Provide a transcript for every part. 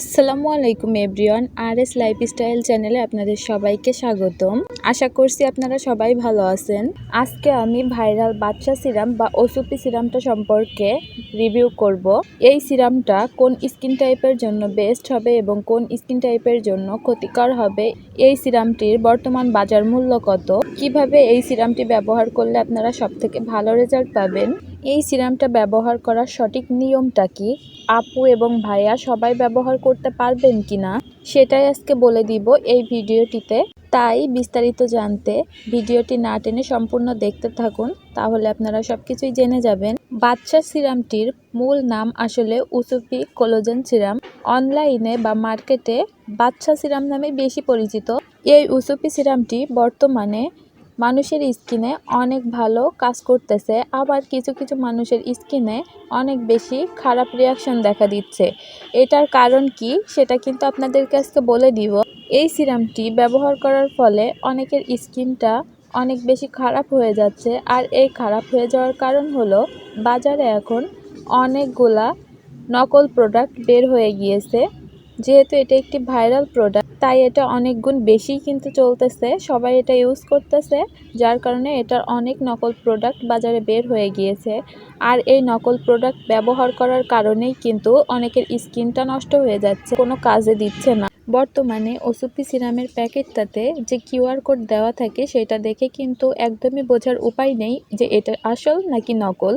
আসসালামু আলাইকুম এভরিওয়ান আর S lifestyle চ্যানেলে আপনাদের সবাইকে স্বাগতম। আশা করছি আপনারা সবাই ভালো আছেন। আজকে আমি ভাইরাল বাচ্চা সিরাম বা ওসুপি সিরামটা সম্পর্কে রিভিউ করব। এই সিরামটা কোন স্কিন টাইপের জন্য বেস্ট হবে এবং কোন স্কিন টাইপের জন্য ক্ষতিকর হবে? এই সিরামটির বর্তমান বাজার মূল্য কত? কীভাবে এই সিরামটি ব্যবহার করলে আপনারা সবথেকে ভালো রেজাল্ট পাবেন? এই সিরামটা ব্যবহার করার সঠিক নিয়মটা কি? আপু এবং ভাইয়া সবাই ব্যবহার করতে পারবেন কিনা সেটাই আজকে বলে দিব এই ভিডিওটিতে। তাই বিস্তারিত জানতে ভিডিওটি না টেনে সম্পূর্ণ দেখতে থাকুন, তাহলে আপনারা সবকিছুই জেনে যাবেন। বাচ্চা সিরামটির মূল নাম আসলে উসুপি কোলোজেন সিরাম। অনলাইনে বা মার্কেটে বাচ্চা সিরাম নামে বেশি পরিচিত। এই উসুপি সিরামটি বর্তমানে মানুষের স্কিনে অনেক ভালো কাজ করতেছে, আবার কিছু কিছু মানুষের স্কিনে অনেক বেশি খারাপ রিয়াকশন দেখা দিচ্ছে। এটার কারণ কি সেটা কিন্তু আপনাদেরকে আজকে বলে দিব। এই সিরামটি ব্যবহার করার ফলে অনেকের স্কিনটা অনেক বেশি খারাপ হয়ে যাচ্ছে, আর এই খারাপ হয়ে যাওয়ার কারণ হলো বাজারে এখন অনেকগুলা নকল প্রোডাক্ট বের হয়ে গিয়েছে। যেহেতু এটা একটি ভাইরাল প্রোডাক্ট তাই এটা অনেক গুণ বেশি কিন্তু চলতেছে। সবাই এটা ইউজ করতেছে, যার কারণে এটার অনেক নকল প্রোডাক্ট বাজারে বের হয়ে গিয়েছে। আর এই নকল প্রোডাক্ট ব্যবহার করার কারণেই কিন্তু অনেকের স্কিনটা নষ্ট হয়ে যাচ্ছে, কোনো কাজে দিচ্ছে না। বর্তমানে ওসুপি সিরামের প্যাকেটটাতে যে কিউআর কোড দেওয়া থাকে, সেটা দেখে কিন্তু একদমই বোঝার উপায় নেই যে এটা আসল নাকি নকল।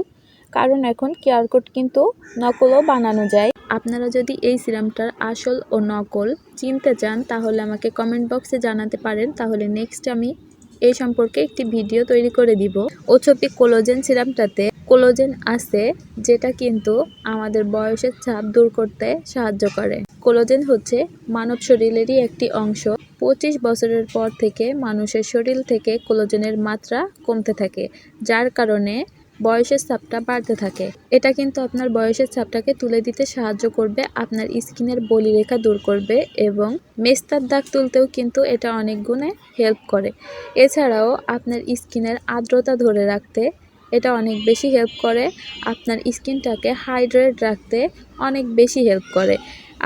কারণ এখন কিউআর কোড কিন্তু নকলও বানানো যায়। আপনারা যদি এই সিরামটার আসল ও নকল চিনতে চান, তাহলে আমাকে কমেন্ট বক্সে জানাতে পারেন। তাহলে নেক্সট আমি এই সম্পর্কে একটি ভিডিও তৈরি করে দিব। ওছপি কোলোজেন সিরামটাতে কোলোজেন আছে, যেটা কিন্তু আমাদের বয়সের ছাপ দূর করতে সাহায্য করে। কোলোজেন হচ্ছে মানব শরীরেরই একটি অংশ। পঁচিশ বছরের পর থেকে মানুষের শরীর থেকে কোলোজেনের মাত্রা কমতে থাকে, যার কারণে বয়সের ছাপটা বাড়তে থাকে। এটা কিন্তু আপনার বয়সের ছাপটাকে তুলে দিতে সাহায্য করবে, আপনার স্কিনের বলিরেখা দূর করবে এবং মেস্তার দাগ তুলতেও কিন্তু এটা অনেক গুণে হেল্প করে। এছাড়াও আপনার স্কিনের আর্দ্রতা ধরে রাখতে এটা অনেক বেশি হেল্প করে, আপনার স্কিনটাকে হাইড্রেট রাখতে অনেক বেশি হেল্প করে।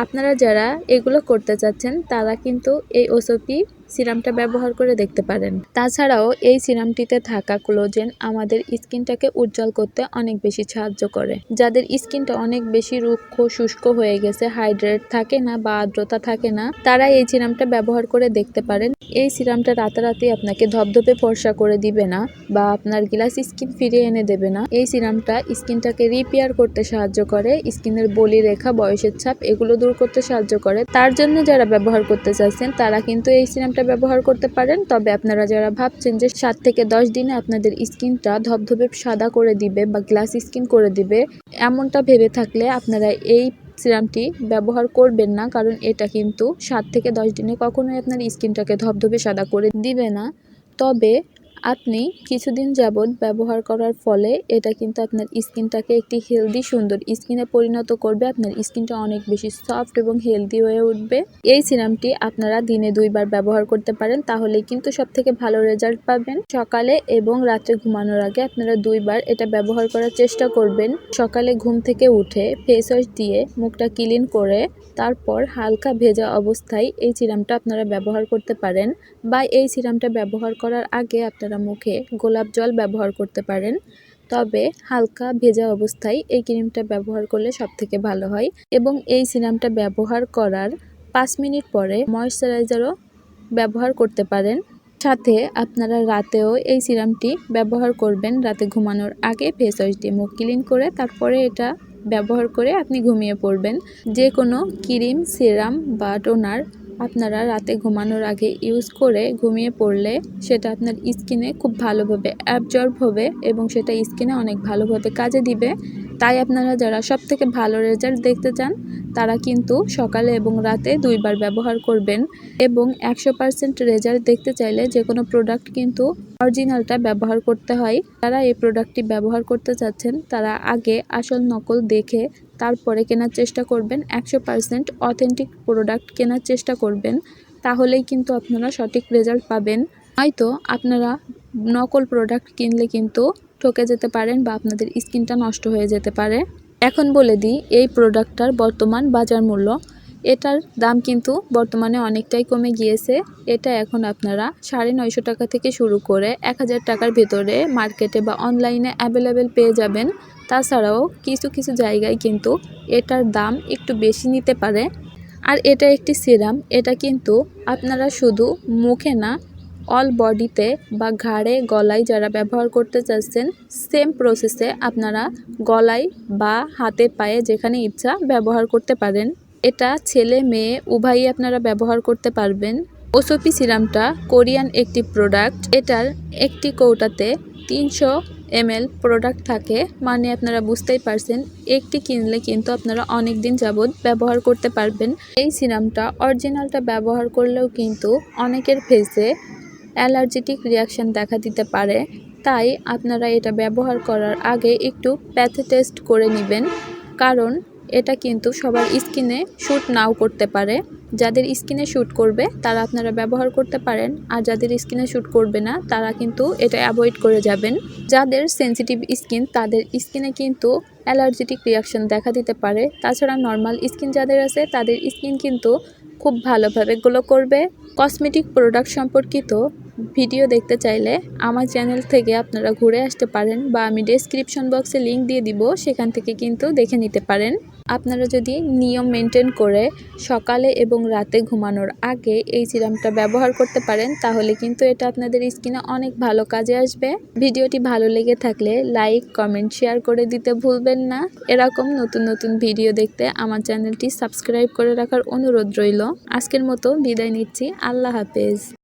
আপনারা যারা এগুলো করতে চাচ্ছেন, তারা কিন্তু এই ওসপি সিরামটা ব্যবহার করে দেখতে পারেন। তাছাড়াও এই সিরামটিতে থাকা ক্লোজেন আমাদের স্কিনটাকে উজ্জ্বল করতে অনেক বেশি সাহায্য করে। যাদের স্কিনটা অনেক বেশি রুক্ষ, শুষ্ক হয়ে গেছে, হাইড্রেট থাকে না বা আর্দ্রতা থাকে না তারা এই সিরামটা ব্যবহার করে দেখতে পারেন। এই সিরামটা রাতারাতি আপনাকে ধপধপে ফর্সা করে দিবে না বা আপনার গ্লাস স্কিন ফিরে এনে দেবে না। এই সিরামটা স্কিনটাকে রিপেয়ার করতে সাহায্য করে, স্কিনের বলি রেখা, বয়সের ছাপ এগুলো দূর করতে সাহায্য করে। তার জন্য যারা ব্যবহার করতে চাচ্ছেন তারা কিন্তু এই সিরামটা ব্যবহার করতে পারেন। তবে আপনারা যারা ভাবছেন যে সাত থেকে দশ দিনে আপনাদের স্কিনটা ধবধবে সাদা করে দিবে বা গ্লাস স্কিন করে দিবে, এমনটা ভেবে থাকলে আপনারা এই সিরামটি ব্যবহার করবেন না। কারণ এটা কিন্তু সাত থেকে দশ দিনে কখনোই আপনার স্কিনটাকে ধবধবে সাদা করে দিবে না। তবে আপনি কিছুদিন যাবৎ ব্যবহার করার ফলে এটা কিন্তু আপনার স্কিনটাকে একটি হেলদি সুন্দর স্কিনে পরিণত করবে। আপনার স্কিনটা অনেক বেশি সফট এবং হেলদি হয়ে উঠবে। এই সিরামটি আপনারা দিনে দুইবার ব্যবহার করতে পারেন তাহলে কিন্তু সব থেকে ভালো রেজাল্ট পাবেন। সকালে এবং রাত্রে ঘুমানোর আগে আপনারা দুইবার এটা ব্যবহার করার চেষ্টা করবেন। সকালে ঘুম থেকে উঠে ফেস ওয়াশ দিয়ে মুখটা ক্লিন করে তারপর হালকা ভেজা অবস্থায় এই সিরামটা আপনারা ব্যবহার করতে পারেন। বা এই সিরামটা ব্যবহার করার আগে আপনারা মুখে গোলাপ জল ব্যবহার করতে পারেন। তবে হালকা ভেজা অবস্থায় এই ক্রিমটা ব্যবহার করলে সব থেকে ভালো হয় এবং এই সিরামটা ব্যবহার করার পাঁচ মিনিট পরে ময়শ্চারাইজারও ব্যবহার করতে পারেন। সাথে আপনারা রাতেও এই সিরামটি ব্যবহার করবেন। রাতে ঘুমানোর আগে ফেস ওয়াশ দিয়ে মুখ ক্লিন করে তারপরে এটা ব্যবহার করে আপনি ঘুমিয়ে পড়বেন। যে কোনো ক্রিম, সিরাম বা টোনার আপনারা রাতে ঘুমানোর আগে ইউজ করে ঘুমিয়ে পড়লে সেটা আপনার স্কিনে খুব ভালোভাবে অ্যাবজর্ব হবে এবং সেটা স্কিনে অনেক ভালোভাবে কাজে দিবে। তাই আপনারা যারা সবথেকে ভালো রেজাল্ট দেখতে চান তারা কিন্তু সকালে এবং রাতে দুইবার ব্যবহার করবেন এবং একশো পার্সেন্ট রেজাল্ট দেখতে চাইলে যে কোনো প্রোডাক্ট কিন্তু অরিজিনালটা ব্যবহার করতে হয়। যারা এই প্রোডাক্টটি ব্যবহার করতে চাচ্ছেন, তারা আগে আসল নকল দেখে তারপরে কেনার চেষ্টা করবেন। একশো পার্সেন্ট অথেন্টিক প্রোডাক্ট কেনার চেষ্টা করবেন। তাহলেই কিন্তু আপনারা সঠিক রেজাল্ট পাবেন। হয়তো আপনারা নকল প্রোডাক্ট কিনলে কিন্তু ঠকে যেতে পারেন বা আপনাদের স্কিনটা নষ্ট হয়ে যেতে পারে। এখন বলে দিই, এই প্রোডাক্টটার বর্তমান বাজার মূল্য। এটার দাম কিন্তু বর্তমানে অনেকটাই কমে গিয়েছে। এটা এখন আপনারা সাড়ে নয়শো টাকা থেকে শুরু করে এক হাজার টাকার ভেতরে মার্কেটে বা অনলাইনে অ্যাভেলেবেল পেয়ে যাবেন। তাছাড়াও কিছু কিছু জায়গায় কিন্তু এটার দাম একটু বেশি নিতে পারে। আর এটা একটি সিরাম। এটা কিন্তু আপনারা শুধু মুখে না অল বডিতে বা ঘাড়ে, গলায় যারা ব্যবহার করতে চাচ্ছেন সেম প্রসেসে আপনারা গলায় বা হাতে পায়ে যেখানে ইচ্ছা ব্যবহার করতে পারেন। এটা ছেলে, মেয়ে, উভয়ই আপনারা ব্যবহার করতে পারবেন। ওসপি সিরামটা কোরিয়ান একটি প্রোডাক্ট এটার একটি কৌটাতে তিনশো এমএল প্রোডাক্ট থাকে। মানে আপনারা বুঝতেই পারছেন, একটি কিনলে কিন্তু আপনারা অনেক দিন যাবৎ ব্যবহার করতে পারবেন। এই সিরামটা অরিজিনালটা ব্যবহার করলেও কিন্তু অনেকের ফেসে অ্যালার্জেটিক রিয়াকশন দেখা দিতে পারে, তাই আপনারা এটা ব্যবহার করার আগে একটু প্যাথে টেস্ট করে নেবেন, কারণ এটা কিন্তু সবার স্কিনে শ্যুট নাও করতে পারে। যাদের স্কিনে শ্যুট করবে, তারা আপনারা ব্যবহার করতে পারেন, আর যাদের স্কিনে শ্যুট করবে না, তারা কিন্তু এটা অ্যাভয়েড করে যাবেন। যাদের সেনসিটিভ স্কিন, তাদের স্কিনে কিন্তু অ্যালার্জেটিক রিয়াকশন দেখা দিতে পারে। তাছাড়া নর্মাল স্কিন যাদের আছে, তাদের স্কিন কিন্তু খুব ভালোভাবে গ্লো করবে। কসমেটিক প্রোডাক্ট সম্পর্কিত ভিডিও দেখতে চাইলে আমার চ্যানেল থেকে আপনারা ঘুরে আসতে পারেন বা আমি ডেসক্রিপশন বক্সে লিংক দিয়ে দিব, সেখান থেকে কিন্তু দেখে নিতে পারেন। আপনারা যদি নিয়ম মেনটেন করে সকালে এবং রাতে ঘুমানোর আগে এই সিরামটা ব্যবহার করতে পারেন, তাহলে কিন্তু এটা আপনাদের স্কিনে অনেক ভালো কাজে আসবে। ভিডিওটি ভালো লেগে থাকলে লাইক কমেন্ট শেয়ার করে দিতে ভুলবেন না। এরকম নতুন নতুন ভিডিও দেখতে আমার চ্যানেলটি সাবস্ক্রাইব করে রাখার অনুরোধ রইল। আজকের মতো বিদায় নিচ্ছি। আল্লাহ হাফেজ।